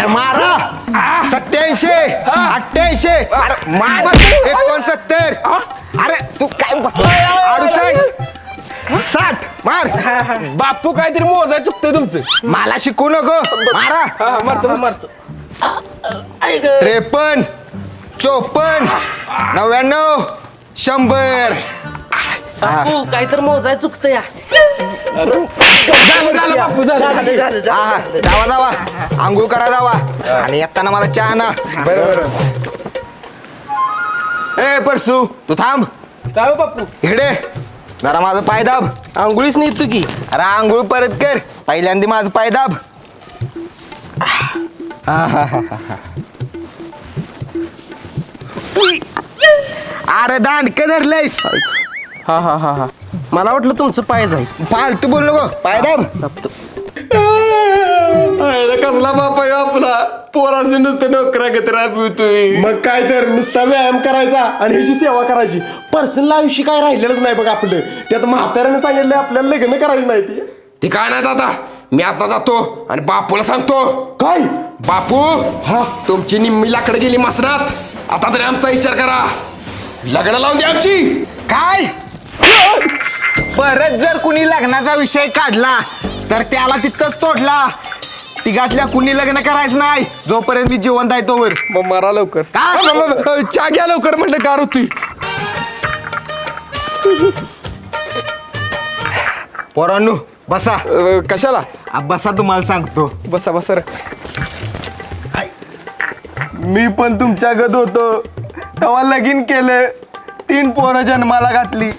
अरे मारा. सत्याऐंशी अठ्ठ्याऐंशी. अरे मार. एकोणसत्तर. अरे तू काय बस अडुसष्ट. साठ. मार. बापू काहीतरी मोजाय चुकतंय तुमचं. मला शिकू नको. मारा. हा, मारतो मारतो. त्रेपन्न चोपन्न नव्याण्णव शंभर. बापू काय तर मोजाय चुकतं या झालं झालं बापू झालं हा जावा जावा. आंघोळ करा जावा. आणि येताना मला चहा ना ए परसू तू थांब. काय हो बापू? इकडे. जरा माझं पाय दाब. आंघोळीच नाही तू की. अरे आंघोळ परत कर. पहिल्यांदा माझं पाय दाब. हा, हा, हा, हा, हा. उई. अरे दांडक धरलंयस. हा हा हा हा. मला वाटलं तुमचं पाय जाईल. फालतू बोल नको पाय दाब दाबतो. कसला बाप आहे आपला. पोराशी नुसतं नोकरा कचरा पिवतोय मग काय तर नुसता व्यायाम करायचा आणि ह्याची सेवा करायची. पर्सनल आयुष्य काय राहिलेलंच नाही बघ आपलं. त्यात म्हाताऱ्याने सांगितलं आपल्याला लग्न करायला नाही ती. ते काय नाही दादा. मी आता जातो आणि बापूला सांगतो. काय? बापू हा? तुमची निम्मी लाकडं गेली मसनात आता तरी आमचा विचार करा. लग्न लावून द्या आमची. काय? परत जर कुणी लग्नाचा विषय काढला तर त्याला तिथंच तोडला. तिघातल्या कुणी लग्न करायचं नाही जोपर्यंत मी जिवंत आहे तोवर. मग मारा लवकर. काय? चहा घ्या लवकर म्हटलं कार होती पोरांनो बसा. कशाला? आ, बसा तुम्हाला सांगतो. बसा बसा रे. मी पण तुमच्या गत होतो. तेव्हा लगीन केलं. तीन पोरं जन्माला घातली.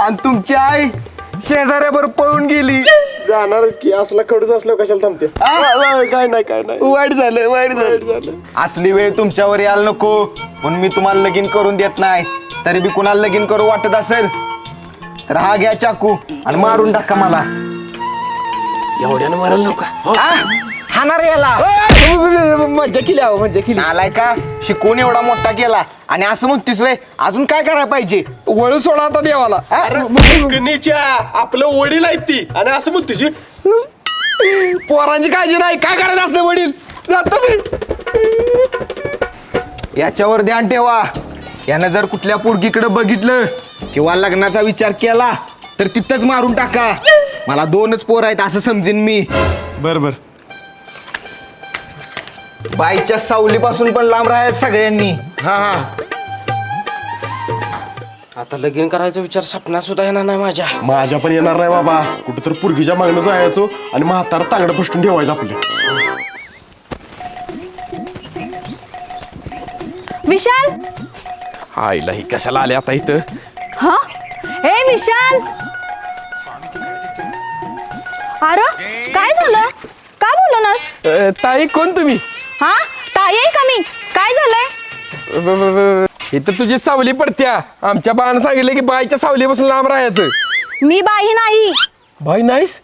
आणि तुमची आई शेजाऱ्यावर पळून गेली. जाणारच की असला कडूच असलो कशाला थांबते? काय नाही काय नाही. वाईट झालं वाईट झालं. असली वेळ तुमच्यावर यायला नको. म्हणून मी तुम्हाला लगीन करून देत नाही. तरी बी कुणाला लगीन करू वाटत असेल? तर हा घ्या चाकू आणि मारून टाका मला. एवढ्यानं मारायला नका. हाणार याला. मज्जा केली अहो मज्जा केली. आलाय का? शिकून एवढा मोठा केला. आणि असं म्हणतीस वे अजून काय करायला पाहिजे? वळू सोडा आता देवाला. कनीच्या आपलं वडील आहेत ती. आणि असं बे. पोरांची काळजी नाही काय करायचं असलं वडील? जातो मी. याच्यावर ध्यान ठेवा. यानं जर कुठल्या पोरगीकडे बघितलं किंवा लग्नाचा विचार केला तर तिथंच मारून टाका. मला दोनच पोर आहेत असं समजेन मी. बर बर. बाईच्या सावलीपासून पण लांब राहायचं सगळ्यांनी. हा हा. आता लगीन करायचा विचार सपना सुद्धा येणार नाही माझ्या. माझ्या पण येणार नाही बाबा. कुठं तर पुरगीच्या मागणं जायचो आणि म्हातारा तांगडं फुसटून ठेवायचं आपलं. विशाल? आईला ही कशाला आले आता इथं? हा? हे विशाल! अरे काय झालं? का बोलूनस अ, ताई कोण तुम्ही? हा? ताई आहे का मी? काय झालंय? इथं तुझी सावली पडत्या. आमच्या बाण सांगितलं की बाईच्या सावलीपासून लांब राहायचं. मी बाई नाही. बाई नाहीस?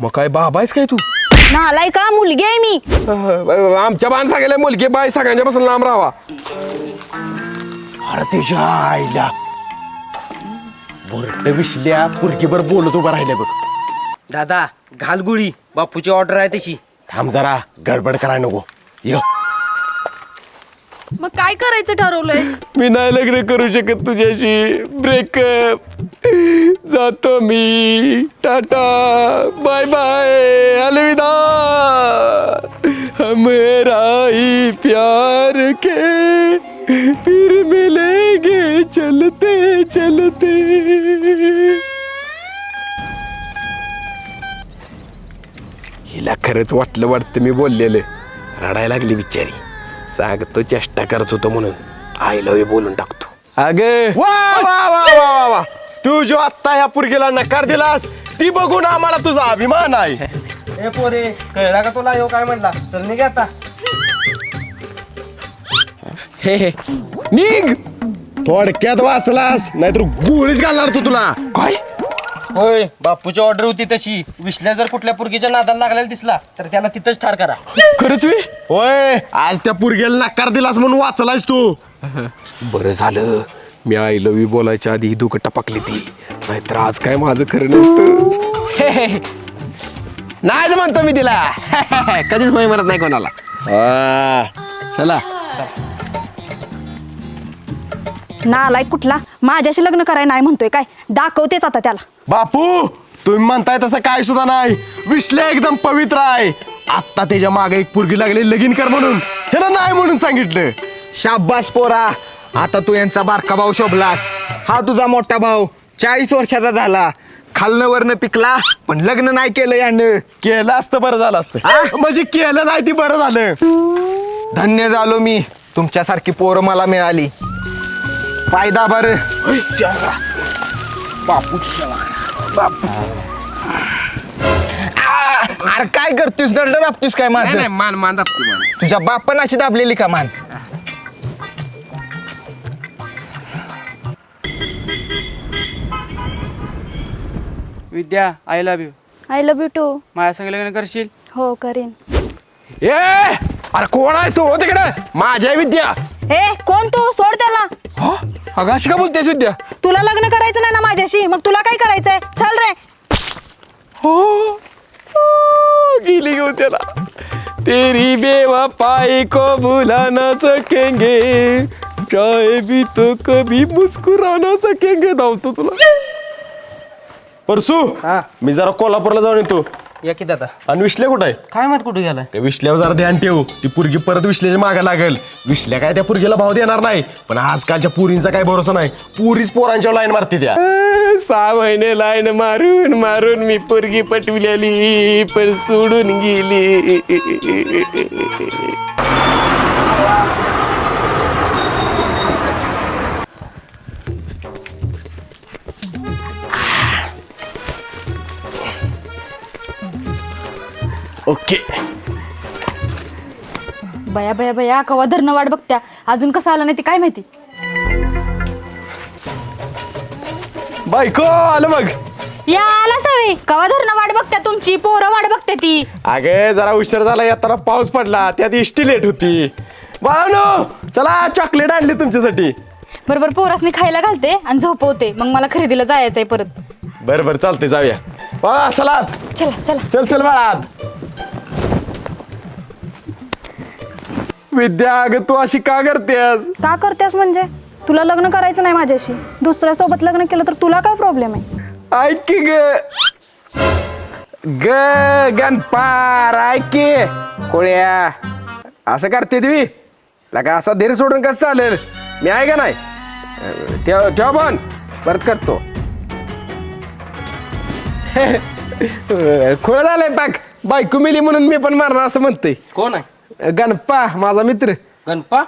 मग काय बाबायस काय तू? नालाय का? मुलगी आहे मी. आमच्या बाण सांगितलं मुलगी बाई सगळ्यांच्या पासून लांब राहावा. अरे त्याच्या आईला. बोर्ड विसल्या पुरगीवर बोलत उभा राहिल्या बघ. दादा घाल गुळी. बापूची ऑर्डर आहे तशी. थांब जरा गडबड करायला नको. य. मग काय करायचं ठरवलंय? मी नाही लग्न करू शकत तुझ्याशी. ब्रेकअप जातो मी. टाटा. बाय बाय अलविदा. हमारा ही प्यार के फिर मिलेंगे चलते चलते. हिला खरंच वाटलं वाटतं मी बोललेलं. रडायला लागली बिचारी सांगतो चेष्टा करत होतो म्हणून. आय लव यू बोलून टाकतो. अगे! वा वा वा वा वा वा. तू जो आत्ता ह्या पुरगीला नकार दिलास ती बघून आम्हाला तुझा अभिमान आहे. ए पोरे कळला का तुला यो काय म्हणला? चल निघ आता. हे हे निघ! थोडक्यात वाचलास नाहीतर गोळीच घालणार तू तुला. काय? होय बापूची ऑर्डर होती तशी. विसल्या जर कुठल्या पुरगीच्या नादाला लागलेला दिसला तर त्याला तिथंच ठार करा. खरंच मी होय आज त्या पुरगीला नकार दिलास म्हणून वाचलास तू. बरं झालं. मी आय लव यू बोलायच्या आधी ही दुखट टपकली ती. नाहीतर आज काय माझं खरं नव्हतं. नाहीच म्हणतो मी तिला. कधीच होय म्हणत नाही कोणाला. आ, चला. नालाय कुठला? माझ्याशी लग्न करायला नाही म्हणतोय काय? दाखवतेच आता त्याला. बापू तुम्ही म्हणताय तसं काय सुद्धा नाही. विश्ले एकदम पवित्र आहे. आत्ता त्याच्यामागे एक पुरगी लागली लगीन कर म्हणून. ह्याला नाही म्हणून सांगितलं. शाब्बास पोरा. आता तू यांचा बारका भाऊ शोभलास. हा तुझा मोठा भाऊ. चाळीस वर्षाचा झाला. खालनं वरनं पिकला पण लग्न नाही केलं यानं. केलं असतं बरं झालं असतं? म्हणजे केलं नाही ती बरं झालं. धन्य झालो मी. तुमच्यासारखी पोरं मला मिळाली. फायदा बर. अरे काय करतोस? दर्ड दाबतोस काय नाही नाही माझं मान मान दाबतो मान. तुझ्या बापानं अशी दाबलेली का मान? Vidya I love you I love you too माझ्या संग लग्न करशील? हो करीन. ए अरे कोण आहेस तू? हो तिकडे. माझ्या विद्या. हे कोण तू? सोड त्याला. हा? अगं अशी का बोलतेस विद्या? तुला लग्न करायचं नाही ना माझ्याशी? मग तुला काय करायचंय? चल रे. हो हो, गेली घेऊन त्याला. तेरी बेवफाई को भुला ना सकेंगे. चाहे भी तो कभी मुस्कुरा ना सकेंगे. धावतो तुला. परसू हा. मी जरा कोल्हापूरला जाऊन येतो. या की दादा. आणि विश्ले कुठं आहे? काय माहीत कुठे गेलाय? त्या विश्ल्यावर जरा ध्यान ठेव. ती पुरगी परत विश्ल्याच्या मागे लागेल. विश्ल्या काय त्या पुरगीला भाव देणार नाही. पण आजकालच्या पुरींचा काय भरोसा नाही. पुरीच पोरांच्या लाईन मारते त्या. सहा महिने लाईन मारून मारून मी पोरगी पटविलेली पण सोडून गेली. ओके. बया बया बया कवा धरणं वाट बघत्या. अजून कसं आलं नाही ते काय माहिती? बायको आलं मग या आला सवे. कवा धरणं वाट बघत्या तुमची? पोरं वाट बघत्या ती. अगे जरा उशीर झाला येताना पाऊस पडला. त्यात इष्टी लेट होती. बाळानो चला चॉकलेट आणली तुमच्यासाठी. बरोबर पोरासनी खायला घालते आणि झोपवते. मग मला खरेदीला जायचंय परत. बरं बरं चालते जाऊया. बाळा चला. आत. चला चला. चल चल बाळा. आत. विद्या अगं तू अशी का करतेस? का करतेस म्हणजे? तुला लग्न करायचं नाही माझ्याशी. दुसऱ्या सोबत लग्न केलं तर तुला काय प्रॉब्लेम आहे? ऐक की ग. ग गणपार ऐक की. कोळ्या असं करते तुम्ही लगा असा धीर सोडून कसं चालेल? मी आहे का नाही? अं, ठेव ठेव पण परत करतो. खोळ झालंय पाक. बायको मिली म्हणून मी पण मारणार असं म्हणतोय. कोण आहे? गणपा माझा मित्र. गणपा?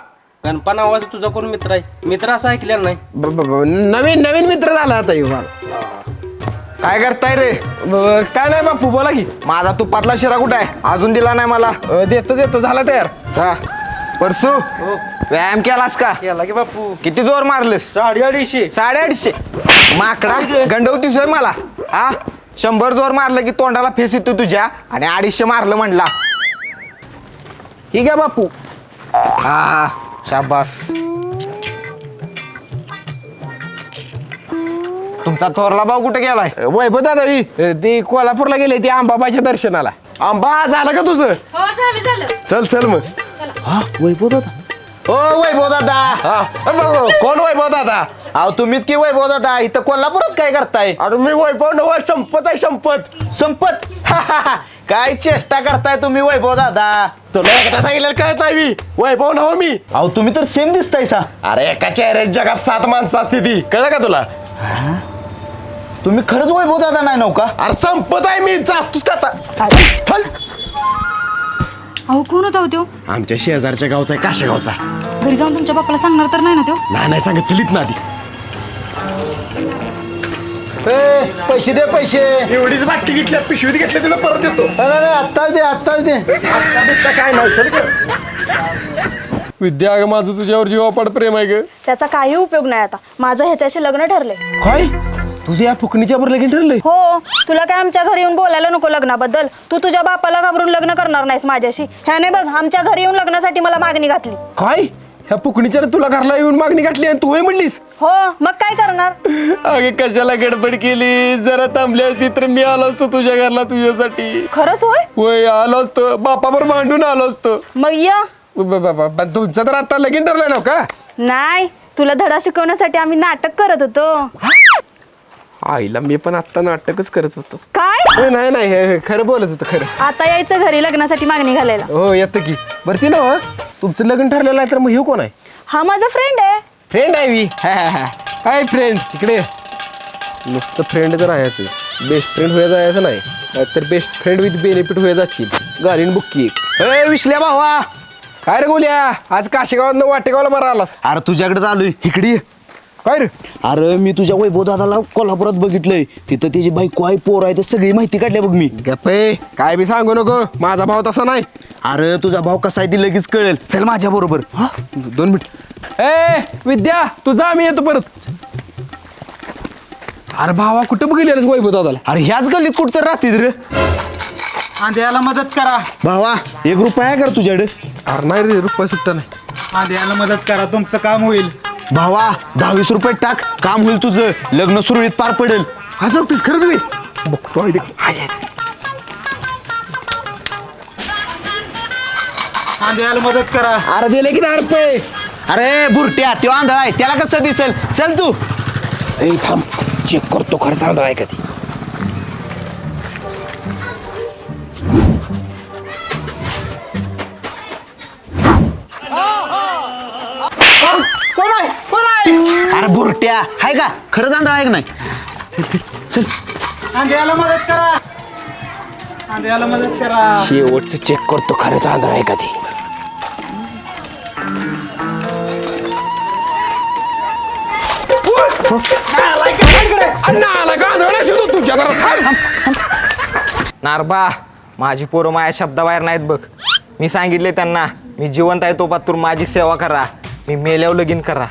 गणपा नावाचा तुझा कोण मित्र आहे? मित्र असं ऐकलेला नाही. ब- ब- ब- नवीन नवीन मित्र झाला आता ह्यो मला काय करताय रे? ब- काय नाही बापू बोला की. माझा तुपातला शिरा कुठं आहे? अजून दिला नाही मला. अं, देतो देतो झाला तयार. हा. परसू व्यायाम केलास का? केला की बापू. किती जोर मारलंस? साडे अडीचशे. साडेआठशे माकडा गंडवतीस होय मला. हा? शंभर जोर मारलं की तोंडाला फेस येतो तुझ्या आणि अडीचशे मारलं म्हणला. ठीक आहे बापू हा शाबास तुमचा थोरला भाऊ कुठे गेलाय? वैभव दादा ही ती कोल्हापूरला गेले ती आंबाबाच्या दर्शनाला. आंबा झालं का तुझं? हो झालं झालं. चल चल मग. हा वैभव दादा. ओ वैभव दादा. हा. अरे बाबा, कोण वैभव दादा? अहो तुम्हीच की वैभव दादा? इथं कोल्हापुरात काय करताय? अरे मी वैभव नव संपत आहे संपत. संपत? काय चेष्टा करताय तुम्ही वैभव दादा? तुला एकदा सांगितलं कळत आहे मी. वैभव नव मी. अहो तुम्ही तर सेम दिसताय सा. अरे एका चेहऱ्यात जगात सात माणसं असते ती. कळलं का तुला? तुम्ही खरंच वैभव दादा नाही नव का? अरे संपत आहे मी. जातोस का आता? चल. अहो कोण होता हो त्यो आमच्या शेजारच्या गावचा आहे काशा गावचा. घरी जाऊन तुमच्या बापाला सांगणार तर नाही ना त्यो नाही नाही सांगत. चलित ना आधी. ए, पैसे दे पैसे. एवढीच बाटली घेतल्या पिशवीत घेतल्या तिला परत येतो आत्ताच दे आत्ताच दे. काय नाही विद्या अगं माझं तुझ्यावर जीवापाड प्रेम आहे ग. त्याचा काही उपयोग नाही आता. माझं ह्याच्याशी लग्न ठरलंय. काय? तुझे या फुकणीच्या बरोबर लगीन ठरलंय? हो तुला काय आमच्या घरी येऊन बोलायला नको लग्नाबद्दल? तू तुझ्या बापाला घाबरून लग्न करणार नाहीस माझ्याशी. ह्याने बघ आमच्या घरी येऊन लग्नासाठी मला मागणी घातली. काय? ह्या पुकणीच्या तुला घरला येऊन मागणी घातली आणि तू होय म्हणलीस? हो मग काय करणार? अगे कशाला गडबड केली? जरा थांबली असती तर मी आलो असतो तुझ्या घरला तुझ्यासाठी. खरंच होय? होय आलो असतो. बापावर भांडून आलो असतो. मग या. ब- ब- ब- ब- तुमचं तर आता लगीन ठरलंय ना का? नाही तुला धडा शिकवण्यासाठी आम्ही नाटक करत होतो. आईला मी पण आता नाटकच करत होतो. काय? ए, नाही नाही हे- हे खरं बोलत होतं खरं. आता यायचं घरी लग्नासाठी मागणी घालायला. हो येतं की. बरं ती ना हो, तुमचं लग्न ठरलेलं आहे तर मग हे कोण आहे? हा माझा फ्रेंड आहे. फ्रेंड आहे मी. हाय फ्रेंड इकडे ये. नुसतं फ्रेंड तर राहायचं बेस्ट फ्रेंड होया जायचं नाही. नाहीतर बेस्ट फ्रेंड विथ बेनिफिट होया जाशील. गाडीन बुक्की ए विसल्या भावा. काय रे गोल्या? आज काशेगावात वाटेगावला बरा आलास. अरे तुझ्याकडे चालू इकडे ये. काय रे? अरे मी तुझ्या वैभव दादाला कोल्हापुरात बघितलंय. तिथं त्याची बायको आहे पोर आहे ते सगळी माहिती काढल्या बघ मी. गप्पे काय बी सांगू नको. माझा भाव तसा नाही. अरे तुझा भाव कसा आहे ती लगेच कळेल. चल माझ्या बरोबर. दोन मिनिट. ए विद्या तू जा मी येतो परत. अरे भावा कुठं बघितलेलंस वैभव दादाला अरे ह्याच गल्लीत कुठं तर राहतील रे. आंध्याला मदत करा. भावा एक रुपया आहे का रे तुझ्याकडे? अरे नाही रे रुपये सुट्टा नाही. आंध्याला मदत करा तुमचं काम होईल. भावा दहावीस रुपये टाक. काम होईल तुझं. लग्न सुरळीत पार पडेल. सांगतोस खरंच मी बघतो आहे ते. आंध्याला मदत करा. अरे दिले की दहा रुपये? अरे बुरट्या तो आंधळा आहे. त्याला कसं दिसेल? चल तू. ए थांब. चेक करतो खरं सांगतो आहे का ती? बुरट्या हाय का? खरंच आंधळा आहे का नाही? आंध्याला मदत करा. आंध्याला मदत करा. शेवटचं चेक करतो खरंच आंधळा आहे का ती? तुझ्या घरात नारबा माझी पोरं माझ्या शब्दाबाहेर नाहीत बघ. मी सांगितले त्यांना मी जिवंत आहे तो पातूर माझी सेवा करा. मी मेल्यावर लगीन करा.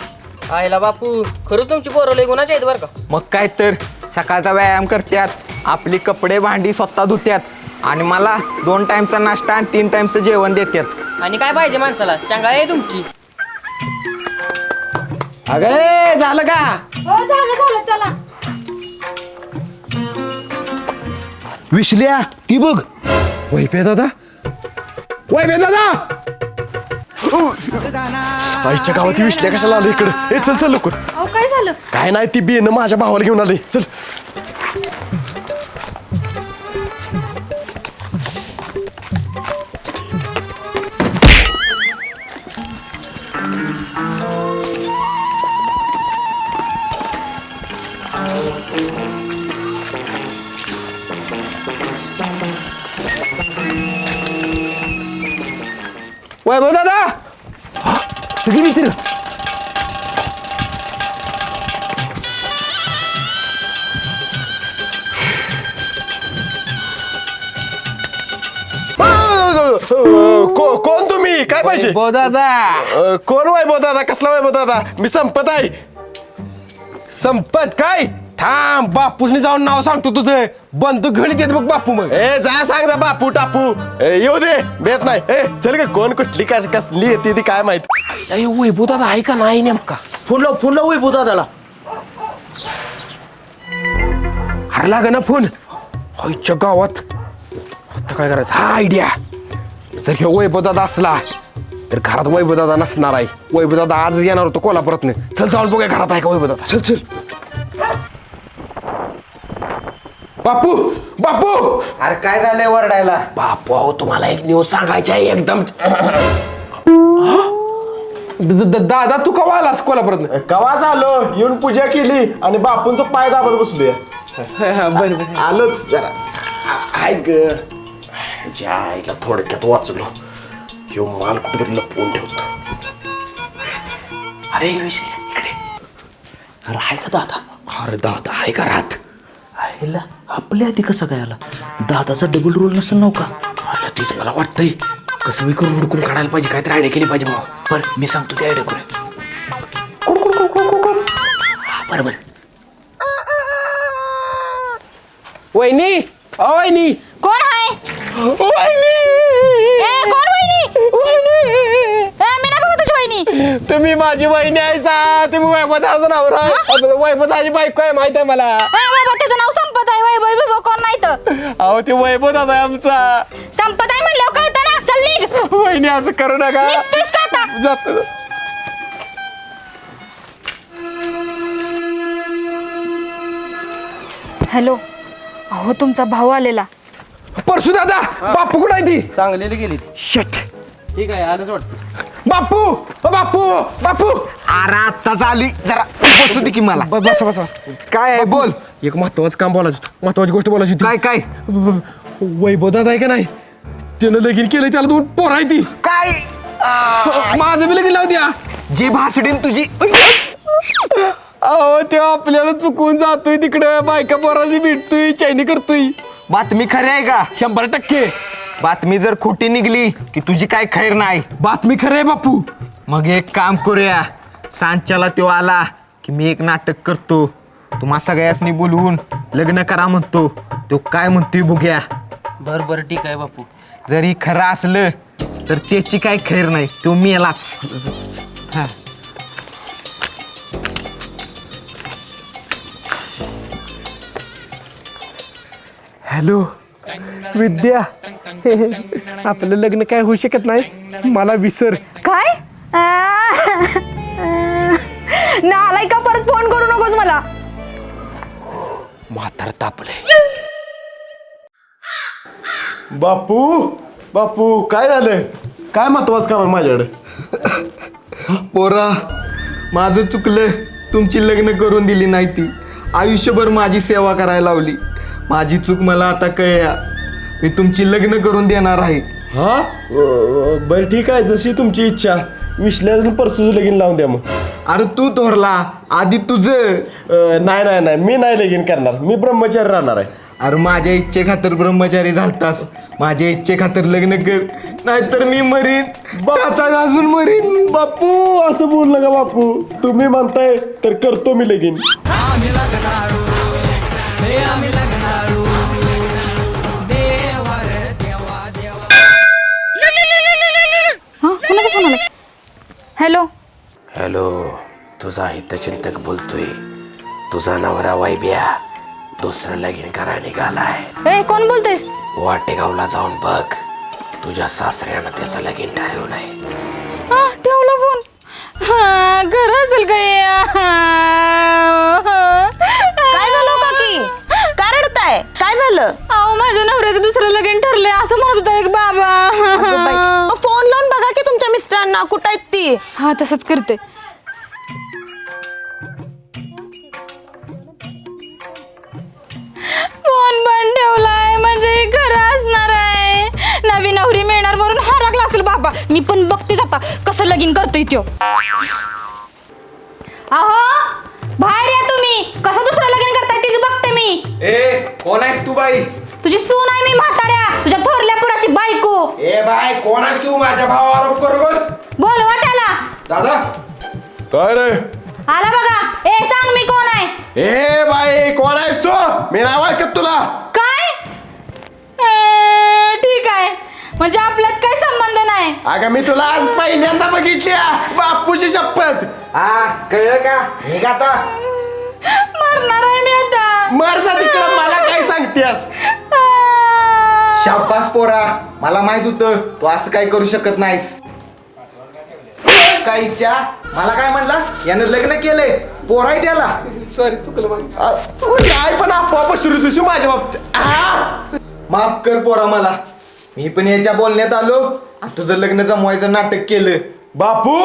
आईला बापू खरंच तुमची पोरं लय गुणाची आहेत बरं का. मग काय तर सकाळचा व्यायाम करत्यात आपली कपडे भांडी स्वतः धुत्यात आणि मला दोन टाइमचा नाश्ता आणि तीन टाइमचं जेवण देतात आणि काय पाहिजे माणसाला? चांगला आहे तुमची. अगे झालं का? हो झालं झालं चला. विसल्या ती बघ. वैभे दादा? वैभे दादा? आईच्या गावात विसल्या कशाला आलं इकडे? ए चल चल लवकर. अहो काय झालं? काय नाही ती बेन माझ्या भावाला घेऊन आले. चल. वैभव दादा! मित्र को- कोण तुम्ही? काय पाहिजे? दादा अ, कोण वैभव दादा कसला वैभव दादा मी संपत आहे. संपत काय? थांब बापूसनी जाऊन नाव सांगतो तुझं. बंदूक घेऊन येत बघ बापू मग. ए जा सांग जा बापू टापू. ए, येऊ दे बेत नाही. ए चल का कोण कुठली का कसली येते ती काय माहीत? अरे वैभव दादा आहे का नाही नेमका? फोन लाव फोन लाव वैभव दादाला. अरे लागा ना फोन. आईच्या गावात. आता काय करायचं? हा आयडिया जर ह्यो वैभव दादा असला. तर घरात वैभव दादा नसणार आहे. वैभव दादा आज येणार होतो कोल्हापुरात चल जाऊन बघूया घरात आहे का वैभव दादा? चल चल. बापू बापू! अरे काय झालंय वरडायला? बापू अहो तुम्हाला एक न्यूज सांगायची आहे एकदम. द- द- द- दादा तू कवा आलास कोल्हापुरात कवा झालो? येऊन पूजा केली आणि बापूंचं पाय दाबत बसलोय. आलोच जरा. आ- ऐक ज्या आईला थोडक्यात वाचलो ह्यो माल कुठेतरी लपवून ठेवतो. अरे विसल्या इकडे. अरे आहे का दादा? अरे दादा आहे का राहत आईला आपल्या आधी कसा काय आला? दादाचा डबल रोल नसेल नव का आला तीच मला वाटतंय. कसं बी करून हुडकून काढायला पाहिजे? काहीतरी आयडिया केली पाहिजे मग बरं मी सांगतो ते आयडिया करूया हा, बरोबर वहिनी! अ वहिनी! कोण आहे वहिनी! ए, कोण वहिनी? ए, मी नाही बघू तुझी वहिनी. तुम्ही माझी बहिणी आहे सा. तुम्ही वैभवताचं नाव राह वैभवताची बायको आहे माहीत आहे मला. बाबा नाव वैभव विभव कोण नाही तर. अहो ते वैभवतात आहे आमचा. संपत आहे म्हणल्यावर कळतं ना. चल निघ. वहिनी असं करू नका. निघतोयस का आता? जात. हॅलो अहो तुमचा भाऊ आलेला. परशू दादा बापू कुठं आहे ती? चांगलेली गेली. शट ठीक आहे आलंच वाटतं बापू ओ बापू बापू. अरे आत्ताच आली. जरा बसू दे की मला. बस बस. काय आहे? बोल. एक महत्वाचं काम बोलायचं होतं. महत्वाची गोष्ट बोलायची होती. काय काय? वैभव दादा आहे का नाही? त्यानं लगीन केलं त्याला दोन पोर आहे ती. काय? माझं बी लगीन लावू द्या. जी भासडीन तुझी. अहो ते आपल्याला चुकून जातोय तिकडं. बायका पोराची भेटतोय चैनी करतोय. बातमी खरी आहे का? शंभर टक्के. बातमी जर खोटी निघली की तुझी काय खैर नाही. बातमी खरं आहे बापू. मग एक काम करूया. सांच्याला तो आला की मी एक नाटक करतो. तुम्हा सगळ्यासनी बोलवून लग्न करा म्हणतो. तो काय म्हणतोय बघूया. बर बर ठीक आहे बापू. जरी खरं असलं तर त्याची काय खैर नाही. तो मेलाच. हॅलो. विद्या. आपलं लग्न काय होऊ शकत नाही? मला विसर. काय? नालाय का परत फोन करू नकोस मला? म्हातार तापले बापू बापू काय झालं काय महत्वाचं काम आहे माझ्याकडे? पोरा माझं चुकलं तुमची लग्न करून दिली नाही ती. आयुष्यभर माझी सेवा करायला लावली. माझी चूक मला आता कळल्या. मी तुमची लग्न करून देणार आहे. हा? अं, बरं ठीक आहे. जशी तुमची इच्छा. विश्लेषण परसूच लगीन लावून द्या मग. अरे तू थोरला आधी तुझं अं, नाही नाही नाही मी नाही लगीन करणार मी ब्रह्मचारी राहणार आहे. अरे माझ्या इच्छे खातर ब्रह्मचारी झालतास माझ्या इच्छे खातर लग्न कर नाहीतर मी मरीन बाचा घासून मरीन बापू असं बोल नका बापू? तुम्ही म्हणताय तर करतो मी लगीन. हा कोणाचा फोन आला? हॅलो हॅलो तुझा हितचिंतक बोलतोय. तुझा नवरा वैब्या दुसरं लगीन करा निघालाय. ए कोण बोलतेस वाटेगावला जाऊन बघ. तुझ्या सासऱ्यानं त्याचं लगीन ठरवलंय. हा ठेवला फोन. हा खरं असेल काय काय झालं काकी? काय रडताय? काय झालं? अहो माझ्या नवऱ्याचं दुसरं लगीन ठरलंय असं म्हणत होता एक बाबा. फोन लावून मिस्टरांना कुठं आहेत ती? हा तसंच करते. फोन पण ठेवलाय म्हणजे हे खरं असणार आहे. नवी नवरी मिळणार वरून हरकला असेल बाबा. मी पण बघतेच आता कसं लगीन करतोय त्यो. अहो बाहेर या तुम्ही. कसं दुसरं लगीन करताय तीच बघते मी. ए कोण आहेस तू बाई? तुझी सून आहे मी म्हाताऱ्या. तुझ्या थोरल्या पुराची बायको. ए बाय कोण आहेस तू? माझ्या भावावर आरोप करू बस. बोलवा त्याला दादा. काय रे? आला बघा. ए सांग मी कोण आहे? ए बाई कोण आहेस तू? मी नाव ऐकत तुला. काय? ए, ठीक आहे. म्हणजे आपल्यात काही संबंध नाही? अगं मी तुला आज पहिल्यांदा बघितली आ. बापूची शपथ. हा कळलं का? हे का आता? मरणार आहे मी आता. मर जा तिकडं मला काय सांगतेस? शाबास पोरा. मला माहीत होतं तू असं काय करू शकत नाहीस. काहीच्या मला काय म्हणलास? यानं लग्न केलंय. पोराय त्याला आ, काय पण आपोआप सुरू तुझी माझ्या बाबतीत. आ! माफ कर पोरा मला. मी पण याच्या बोलण्यात आलो. आणि तुझं लग्न जमवायचं नाटक केलं. बापू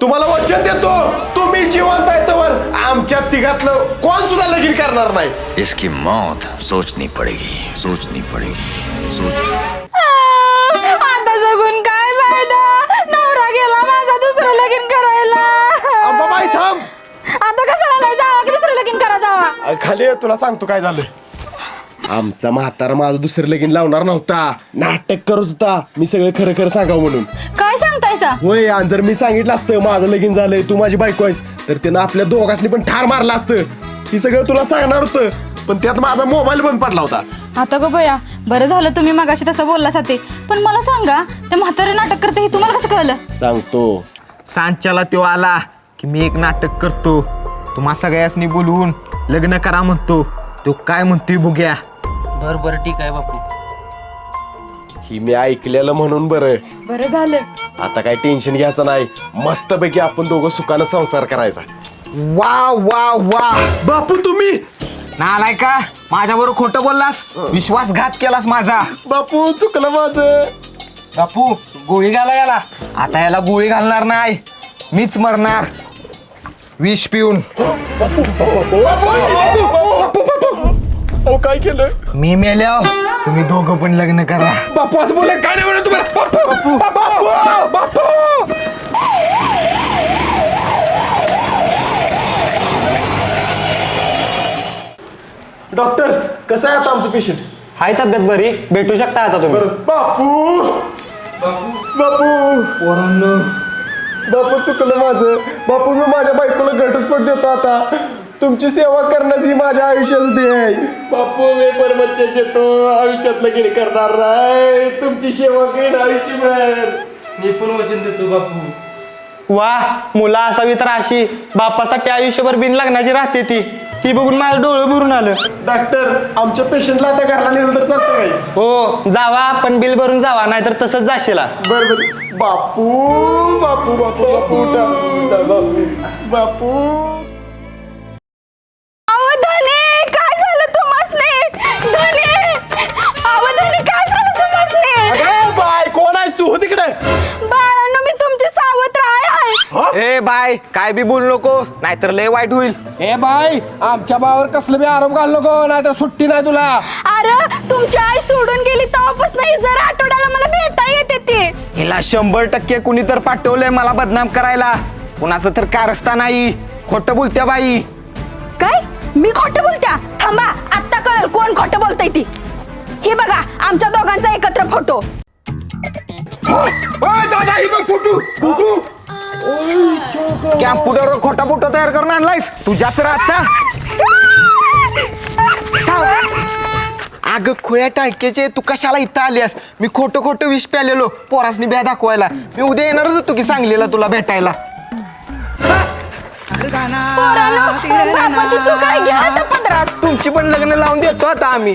तुम्हाला वचन देतो. तुम्ही जिवंत आहे तर आमच्या तिघातलं कोण सुद्धा लगीन करणार नाही. इसकी मौत सोचनी पड़ेगी सोचनी पड़ेगी सोच आता जगून फायदा नवरा गेला माझा दुसरं लगीन करायला. थांब. आता कशाला नाही जावा की दुसरं लगीन करा जावा? खाली ये, तुला सांगतो काय झालं. आमचा म्हातारा माझं दुसरं लगीन लावणार नव्हता. नाटक करत होता. मी सगळं खरं खरं सांगावं म्हणून. काय सांगतायसा? होय आणि जर मी सांगितलं असतं माझं लगीन झालंय तू माझी बायको आहेस तर त्यानं आपल्या दोघांनी पण ठार मारलं असतं. ही सगळं तुला सांगणार होतं पण त्यात माझा मोबाईल बंद पडला होता. आता ग बया बरं झालं तुम्ही मगाशी तसं बोलला ते पण मला सांगा ते म्हातारे नाटक करते हे तुम्हाला कसं कळलं? सांगतो. सांच्याला तो आला की मी एक नाटक करतो. तुम्हा सगळ्यासनी बोलवून लग्न करा म्हणतो. तो काय म्हणतोय बघूया. बर बर ठीक आहे बापू. ही मी ऐकलेलं म्हणून बरं. बरं झालं. आता काय टेन्शन घ्यायचं नाही. मस्तपैकी आपण दोघं सुखानं संसार करायचा. वा वा वा. बापू तुम्ही! नालाय का? माझ्याबरोबर खोटं बोललास? विश्वासघात केलास माझा. बापू चुकलं माझं. बापू गोळी घाला याला. आता याला गोळी घालणार नाही. मीच मरणार. विष पिऊन. अहो काय केलं? मी मेल्याव तुम्ही दोघं पण लग्न करा. बापू असं बोलला. काय नाही म्हणत तुम्हाला. बापू बापू बापू. डॉक्टर कसं आहे आता आमचं पेशंट हाय तब्येत बरी? भेटू शकता आता तुम्ही. बापू! बापू. बापू! चुकलं माझं. बापू मी माझ्या बायकोला घटस्फोट देतो आता. तुमची सेवा करण्याची ही माझ्या आयुष्यात ध्येय आहे. बापू मी परमच्छ देतो. आयुष्यात लगीन करणार नाही. तुमची सेवा करीन आयुष्यभर. मी पण वचन देतो बापू. वा मुला असावी तर अशी. बापासाठी आयुष्यभर बिन लग्नाची राहते ती. ती बघून माझं डोळं भरून आलं. डॉक्टर आमच्या पेशंटला आता घरला नेलं तर चालतं काय हो जावा पण बिल भरून जावा नाहीतर तसंच जाशीला. बर बर. बापू बापू बापू बापू. बापू. बाय काय बी बोलू नको नाहीतर लय वाईट होईल. ए बाय आमच्या भावावर कसलं बी आरोप घाल नको नाही तर सुट्टी नाही तुला. अरे तुमची आई सोडून गेली तेव्हापासून नाही जर आठवड्याला मला भेटा येते ते. हिला शंभर टक्के कुणी तर पाठवलंय मला बदनाम करायला. कुणाचं तर कारस्ता नाही. खोटं बोलत्या बाई. काय? मी खोटं बोलत्या? थांबा आत्ता कळेल कोण खोटं बोलतय ती. हे बघा आमच्या दोघांचा एकत्र फोटो. दादा ही बघ फोटो. कॅम्प्युटरवर खोटा फोटो तयार करून आणलायस? तुझ्या तर आता. अगं खुळ्या टाळक्याचे तू कशाला इथं आलीस मी खोटं खोटं विष प्यालेलो पोरासनी ब्या दाखवायला. मी उद्या येणारच होतो की सांगलीला तुला भेटायला. तुमची पण लग्न लावून देतो आता आम्ही.